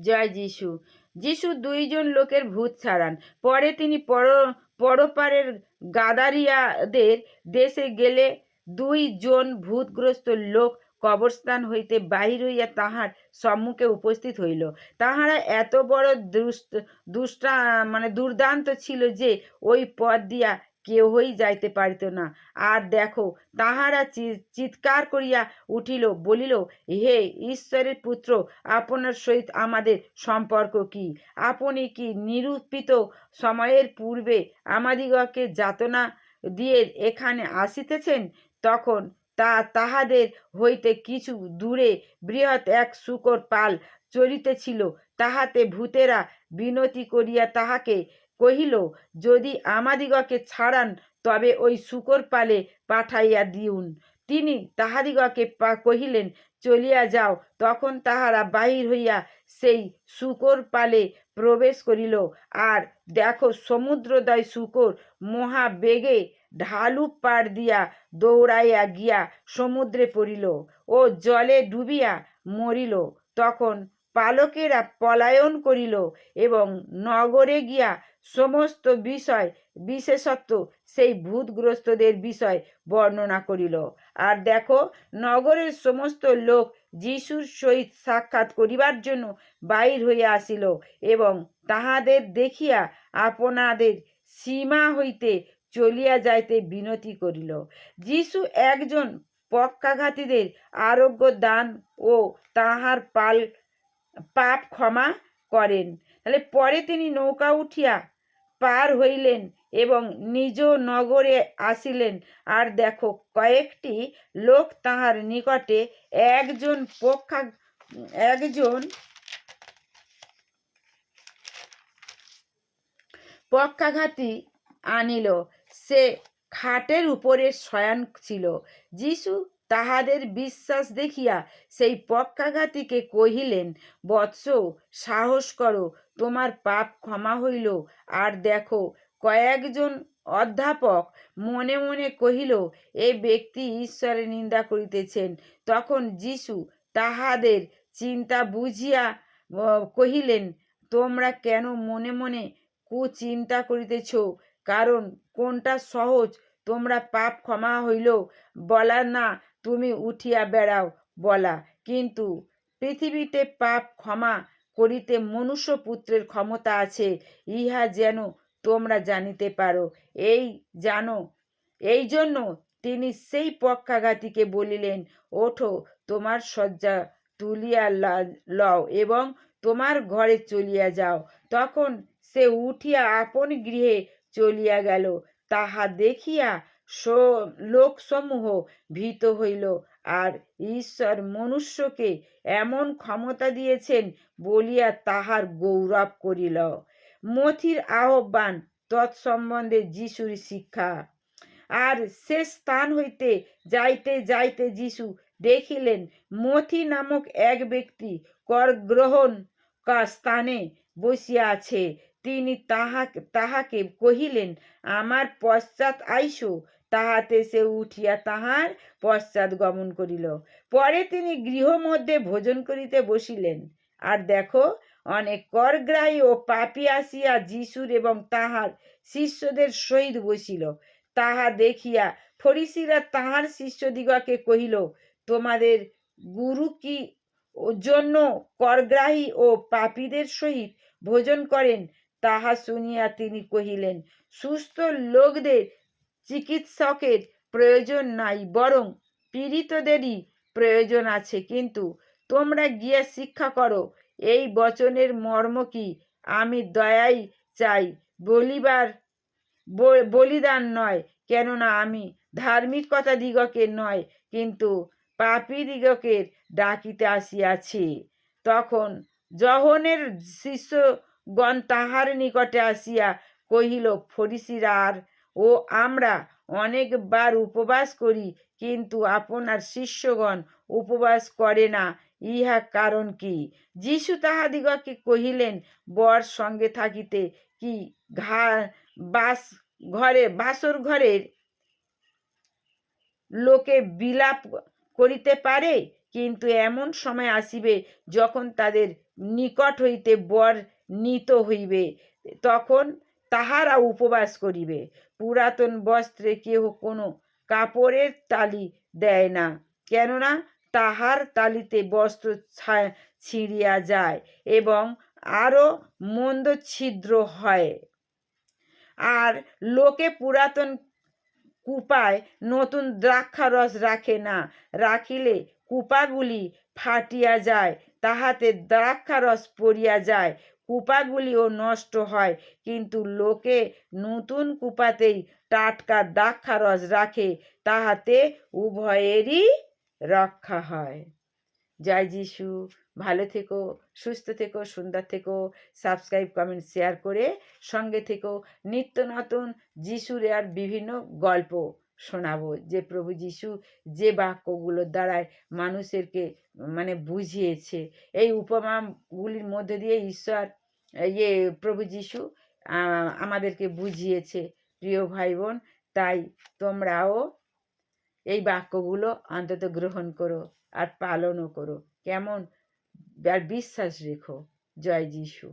জয় যিশু। যিশু দুইজন লোকের ভূত ছাড়ান। পরে তিনি পর, পরপারের গাদারিয়াদের দেশে গেলে দুইজন ভূতগ্রস্ত লোক কবরস্থান হইতে বাহির হইয়া তাহার সম্মুখে উপস্থিত হইল। তাহারা এত বড় দুষ্ট, দুষ্টা মানে দুর্দান্ত ছিল যে ওই পথ দিয়া কেহই যাইতে পারিত না। আর দেখো, তাহারা চিৎকার করিয়া উঠিল, বলিল, হে ঈশ্বরের পুত্র, আপনার সহিত আমাদের সম্পর্ক কি? আপনি কি নিরূপিত সময়ের পূর্বে আমাদিগকে যাতনা দিয়ে এখানে আসিতেছেন? তখন তা, তাহাদের হইতে কিছু দূরে বৃহৎ এক শুকর পাল চলিতেছিল তাহাতে ভূতেরা বিনতি করিয়া তাহাকে কহিল, যদি আমাদিগকে ছাড়ান, তবে ওই শুকর পালে পাঠাইয়া দিউন। তিনি তাহাদিগকে কহিলেন, চলিয়া যাও। তখন তাহারা বাহির হইয়া সেই শুকর পালে প্রবেশ করিল। আর দেখো, সমুদ্রদয় শুকর মহাবেগে ঢালু পাড় দিয়া দৌড়াইয়া গিয়া সমুদ্রে পড়িল ও জলে ডুবিয়া মরিল। তখন পালকেরা পলায়ন করিল এবং নগরে গিয়া সমস্ত বিষয় বিশেষত্ব সেই ভূতগ্রস্তদের বিষয় বর্ণনা করিল। আর দেখো, নগরের সমস্ত লোক যিশুর সহিত সাক্ষাৎ করিবার জন্য বাইর হইয়া আসিল এবং তাহাদের দেখিয়া আপনাদের সীমা হইতে চলিয়া যাইতে বিনতি করিল। যিশু একজন পক্ষাঘাতীদের আরোগ্য দান ও তাহার পাল, পাপ ক্ষমা করেন। তাহলে পরে তিনি নৌকা উঠিয়া পার হইলেন এবং নিজ নগরে আসিলেন। আর দেখো, কয়েকটি লোক তাহার নিকটে একজন পক্ষা, একজন পক্ষাঘাতী আনিল। সে খাটের উপরে শয়ান ছিল। যিশু তাহাদের বিশ্বাস দেখিয়া সেই পক্ষাঘাতীকে কহিলেন, বৎস, সাহস করো, তোমার পাপ ক্ষমা হইল। আর দেখো, কয়েকজন অধ্যাপক মনে মনে কহিল, এ ব্যক্তি ঈশ্বরের নিন্দা করিতেছেন তখন যিশু তাহাদের চিন্তা বুঝিয়া কহিলেন, তোমরা কেন মনে মনে কুচিন্তা করিতেছ? কারণ কোনটা সহজ? তোমরা পাপ ক্ষমা হইল বলা না তুমি উঠিয়া বেড়াও, বলা। কিন্তু পৃথিবীতে পাপ ক্ষমা করিতে মনুষ্য পুত্রের ক্ষমতা আছে, ইহা যেন তোমরা জানিতে পারো। এই জানো, এই জন্য তিনি সেই পক্ষাঘাতীকে বলিলেন, ওঠো, তোমার শয্যা তুলিয়া লও এবং তোমার ঘরে চলিয়া যাও। তখন সে উঠিয়া আপন গৃহে চলিয়া গেল। তাহা দেখিয়া লোকসমূহ ভীত হইল। আর ঈশ্বর মনুষ্যকে এমন ক্ষমতা দিয়েছেন বলিয়া তাহার গৌরব করিল। মথির আহ্বান তৎসম্বন্ধে যিশুর শিক্ষা। আর সে স্থান হইতে যাইতে যাইতে যিশু দেখিলেন, মথি নামক এক ব্যক্তি কর গ্রহণ কা স্থানে বসিয়া আছে। তিনি তাহাকে তাহাকে কহিলেন, আমার পশ্চাৎ আইসো তাহাতে সে উঠিয়া তাহার পশ্চাৎ গমন করিল। পরে তিনি গৃহ মধ্যে ভোজন করিতে বসিলেন। আর দেখো, অনেক করগ্রাহী ও পাপী আসিয়া যিশুর এবং তাহার শিষ্যদের সহিত বসিল। তাহা দেখিয়া ফরিসিরা তাহার শিষ্যদিগকে কহিল, তোমাদের গুরু কি জন্য করগ্রাহী ও পাপীদের সহিত ভোজন করেন? তাহা শুনিয়া তিনি কহিলেন, সুস্থ লোকদের চিকিৎসকের প্রয়োজন নাই, বরং পীড়িতদেরই প্রয়োজন আছে। কিন্তু তোমরা গিয়ে শিক্ষা করো, এই বচনের মর্ম কি? আমি দয়াই চাই, বলিবার বলিদান নয়, কেননা আমি ধার্মিকতা দিগকে নয়, কিন্তু পাপী দিগকে ডাকিতে আসিয়াছি। তখন জহনের শিষ্যগণ তাহার নিকটে আসিয়া কহিল, ফরিসিরা, আর ও আমরা অনেকবার উপবাস করি, কিন্তু আপনার শিষ্যগণ উপবাস করে না, ইহা কারণ কি? যিশু তাহাদিগকে কহিলেন, বর সঙ্গে থাকিতে কি ঘা, বাস ঘরে, বাসর ঘরের লোকে বিলাপ করিতে পারে? কিন্তু এমন সময় আসিবে যখন তাদের নিকট হইতে বর নিত হইবে, তখন তাহারা উপবাস করিবে। পুরাতন বস্ত্রে কেহ কোনো কাপড়ের তালি দেয় না, কেননা তাহার তালিতে বস্ত্র ছিঁড়িয়া যায় এবং আরও মন্দ ছিদ্র হয়। আর লোকে পুরাতন কুপায় নতুন দ্রাক্ষারস রাখে না, রাখিলে কুপাগুলি ফাটিয়া যায়, তাহাতে দ্রাক্ষারস পড়িয়া যায় কুপাগুলিও নষ্ট হয়। কিন্তু লোকে নতুন কুপাতেই টাটকা দ্রাক্ষারস রাখে, তাহাতে উভয়েরই রক্ষা হয়। জয় যিশু। ভালো থেকো, সুস্থ থেকো, সুন্দর থেকো। সাবস্ক্রাইব, কমেন্ট, শেয়ার করে সঙ্গে থেকো। নিত্য নতুন যিশুর আর বিভিন্ন গল্প শোনাবো। যে প্রভু যিশু যে বাক্যগুলোর দ্বারায় মানুষেরকে মানে বুঝিয়েছে। এই উপমাগুলির মধ্যে দিয়ে ঈশ্বর ইয়ে প্রভু যিশু আমাদেরকে বুঝিয়েছে, প্রিয় ভাই বোন তাই তোমরাও এই বাক্যগুলো অন্তত গ্রহণ করো আর পালনও করো। কেমন? আর বিশ্বাস রেখো। জয় যিশু।